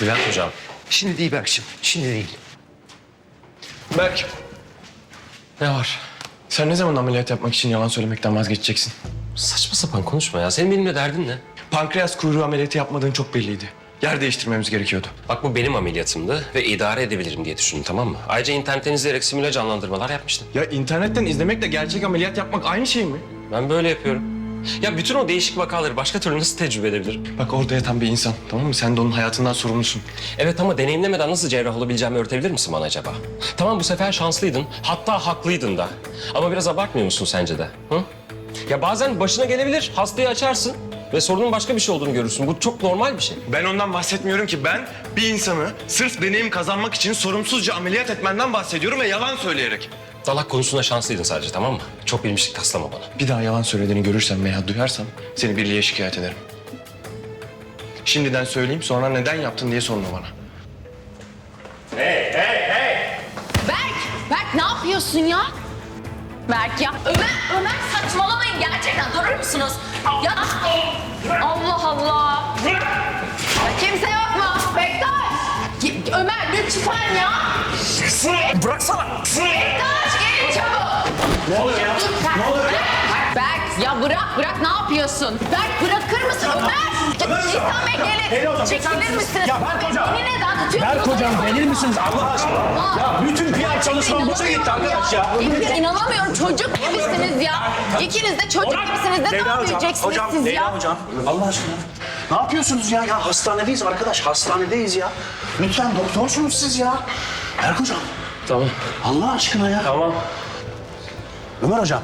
Bülent hocam. Şimdi değil Berk'cim, şimdi değil. Berk. Ne var? Sen ne zaman ameliyat yapmak için yalan söylemekten vazgeçeceksin? Saçma sapan konuşma ya. Senin benimle derdin ne? Pankreas kuyruğu ameliyatı yapmadığın çok belliydi. Yer değiştirmemiz gerekiyordu. Bak bu benim ameliyatımdı ve idare edebilirim diye düşündüm tamam mı? Ayrıca internetten izleyerek simüle canlandırmalar yapmıştım. Ya internetten izlemekle gerçek ameliyat yapmak aynı şey mi? Ben böyle yapıyorum. Ya bütün o değişik vakaları başka türlü nasıl tecrübe edebilirim? Bak orada yatan bir insan tamam mı? Sen de onun hayatından sorumlusun. Evet ama deneyimlemeden nasıl cerrah olabileceğimi öğretebilir misin bana acaba? Tamam bu sefer şanslıydın, hatta haklıydın da. Ama biraz abartmıyor musun sence de? Hı? Ya bazen başına gelebilir, hastayı açarsın ve sorunun başka bir şey olduğunu görürsün. Bu çok normal bir şey. Ben ondan bahsetmiyorum ki. Ben bir insanı sırf deneyim kazanmak için sorumsuzca ameliyat etmenden bahsediyorum ve yalan söyleyerek. Dalak konusunda şanslıydın sadece tamam mı? Çok bilmişlik taslama bana. Bir daha yalan söylediğini görürsem veya duyarsam seni birliğe şikayet ederim. Şimdiden söyleyeyim sonra neden yaptın diye sorma bana. Berk! Berk ne yapıyorsun ya? Berk ya. Ömer, Ömer saçmalamayın gerçekten durur musunuz? Ya Allah Allah. Kimse yok mu? Bektaş! Ömer lütfen ya. Bıraksana! Bektaş. Ne oluyor ya? Ne oluyor ya? Berk ya bırak bırak ne yapıyorsun? Berk bırakır mısın Ömer? Ömer hocam. İhsan Bey Deli gelin. hocam, çeker Çekilir misiniz? misiniz? Ya Berk hocam. Beni neden tutuyorsunuz? Berk hocam deli misiniz Allah aşkına? Ya bütün PR çalışmam boşa gitti arkadaş ya. İnanamıyorum inanamıyorum çocuk gibisiniz ya. İkiniz de çocuk gibisiniz. Ne Leyla hocam, büyüyeceksiniz hocam, siz Leyla ya? hocam. Allah aşkına. Ne yapıyorsunuz ya? Ya hastanedeyiz arkadaş, hastanedeyiz ya. Lütfen doktorsunuz siz ya. Berk hocam, Tamam. Allah aşkına ya. Tamam. Ömer hocam,